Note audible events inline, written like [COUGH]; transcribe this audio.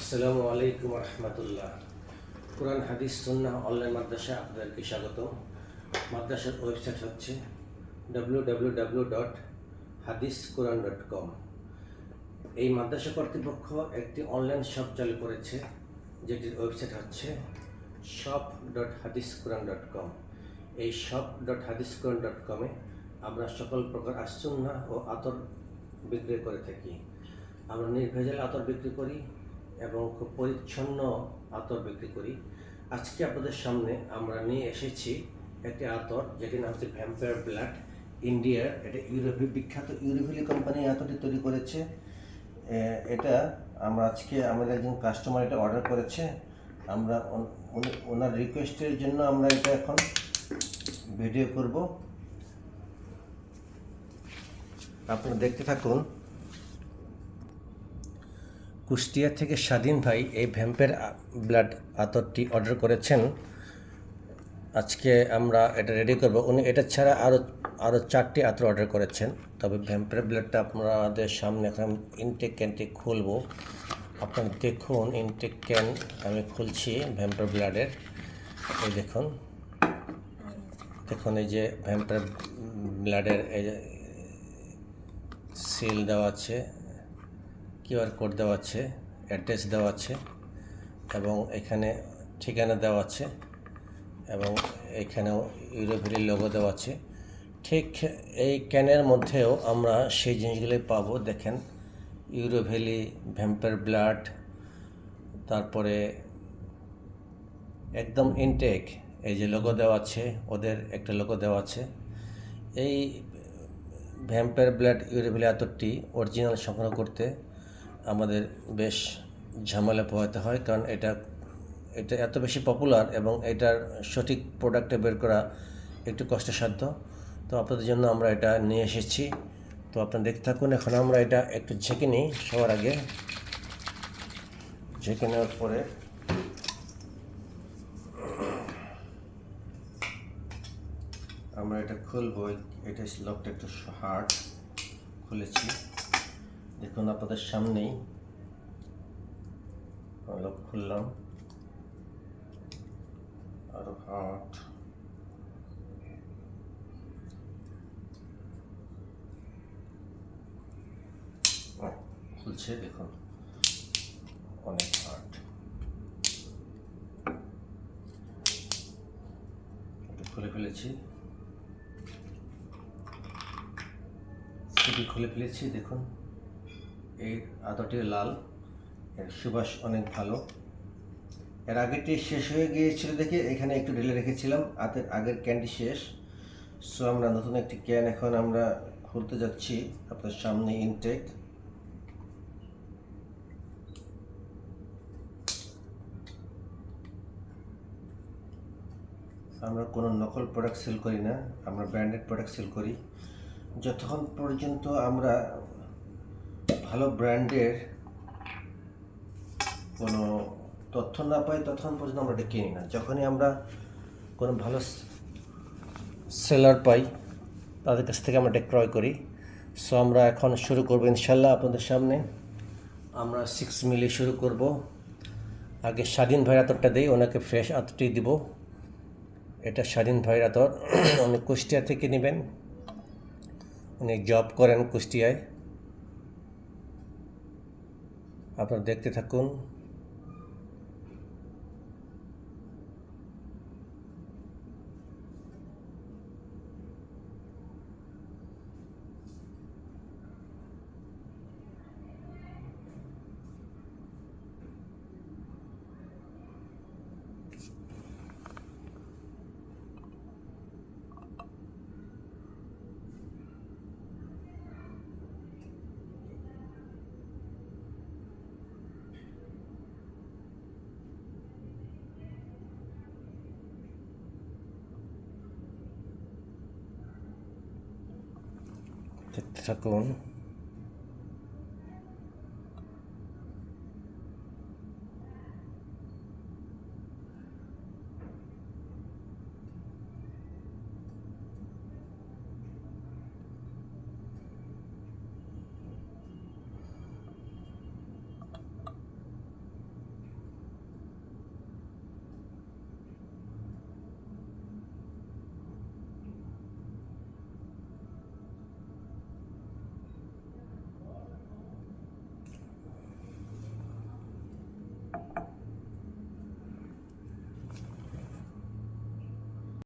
আসসালামু আলাইকুম রহমতুল্লাহ। কোরআন, হাদিস, সুন্নাহ, অনলাইন মাদ্রাসা আপনাদেরকে স্বাগত মাদ্রাসার ওয়েবসাইট হচ্ছে ডাব্লিউ ডাব্লিউ ডাব্লিউ ডট হাদিস কোরআন ডট কম এই মাদ্রাসা কর্তৃপক্ষ একটি অনলাইন শপ চালু করেছে, যেটির ওয়েবসাইট হচ্ছে শপ ডট হাদিস কোরআন ডট কম এই শপ ডট হাদিস কোরআন ডট কমে আমরা সকল প্রকার আসুন্না ও আতর বিক্রি করে থাকি। আমরা নির্ভেজাল আতর বিক্রি করি এবং খুব পরিচ্ছন্ন আতর বিক্রি করি। আজকে আপনাদের সামনে আমরা নিয়ে এসেছি একটি আতর যেটির নাম হচ্ছে ভ্যাম্পায়ার ব্লাড ইন্ডিয়ার এটা ইউরোপি বিখ্যাত ইউরোভিলি কোম্পানি আতরটি তৈরি করেছে। এটা আমরা আজকে আমাদের একজন কাস্টমার এটা অর্ডার করেছে। আমরা ওনার রিকোয়েস্টের জন্য আমরা এটা এখন ভিডিও করব। আপনারা দেখতে থাকুন। কুষ্টিয়া থেকে স্বাধীন ভাই এই ভ্যাম্পের ব্লাড আতরটি অর্ডার করেছেন। আজকে আমরা এটা রেডি করব। উনি এটা ছাড়া আরও আরও চারটি আতর অর্ডার করেছেন। তবে ভ্যাম্পের ব্লাডটা আপনাদের সামনে এখন ইনটেক ক্যানটি খুলবো। আপনারা দেখুন ইনটেক ক্যান আমি খুলছি ভ্যাম্পের ব্লাডের। এই দেখুন। দেখুন এই যে ভ্যাম্পের ব্লাডের এই সিল দেওয়া আছে। কিউআর কোড দেওয়া আছে, অ্যাড্রেস দেওয়া আছে, এবং এখানে ঠিকানা দেওয়া আছে, এবং এখানেও ইউরোভেলি লোগো দেওয়া আছে। ঠিক এই ক্যানের মধ্যেও আমরা সেই জিনিসগুলি পাবো, দেখেন ইউরোভেলি ভ্যাম্পার ব্লাড, তারপরে একদম ইনটেক, এই যে লোগো দেওয়া আছে, ওদের একটা লোগো দেওয়া আছে। এই ভ্যাম্পায়ার ব্লাড ইউরেভেলি আতরটি অরিজিনাল সংগ্রহ করতে আমাদের বেশ ঝামেলা পোহাতে হয়, কারণ এটা এটা এত বেশি পপুলার এবং এটার সঠিক প্রোডাক্টে বের করা একটু কষ্টসাধ্য। তো আপনাদের জন্য আমরা এটা নিয়ে এসেছি। তো আপনারা দেখতে থাকুন, এখন আমরা এটা একটু ঝেঁকে নিই সবার আগে। ঝেঁকে নেওয়ার পরে আমরা এটা খুলবো। এটা লকটা একটু হার্ড খুলেছি। দেখুন আপনাদের সামনেই লক খুললাম। আরও হার্ড খুলছে, দেখুন। অনেক এটা খুলে ফেলেছি। খুলে ফেলেছি, দেখুন। এই আতরটি লাল, এর সুবাস অনেক ভালো। এর আগেরটি শেষ হয়ে গিয়েছিল দেখে এখানে একটু ঢেলে রেখেছিলাম, আতের আগের ক্যানটি শেষ। সো আমরা নতুন একটি ক্যান এখন আমরা খুলতে যাচ্ছি, আপনার সামনে ইনটেক আমরা কোনো নকল প্রোডাক্ট সেল করি না, আমরা ব্র্যান্ডেড প্রোডাক্ট সেল করি। যতক্ষণ পর্যন্ত আমরা ভালো ব্র্যান্ডের কোনো তথ্য না পাই ততক্ষণ পর্যন্ত আমরা এটা কিনি না। যখনই আমরা কোনো ভালো সেলার পাই, তাদের কাছ থেকে আমরা এটা ক্রয় করি। সো আমরা এখন শুরু করব ইনশাল্লাহ আপনাদের সামনে। আমরা সিক্স মিলি শুরু করব। আগে স্বাধীন ভাইয়ের আতরটা দিই, ওনাকে ফ্রেশ আতরটি দিব। এটা স্বাধীন ভাইয়ের আতর। [CLEARS THROAT] উনি কুষ্টিয়া থেকে নেবেন। উনি জব করেন কুষ্টিয়ায়। আপনারা দেখতে থাকুন। দেখতে থাকুন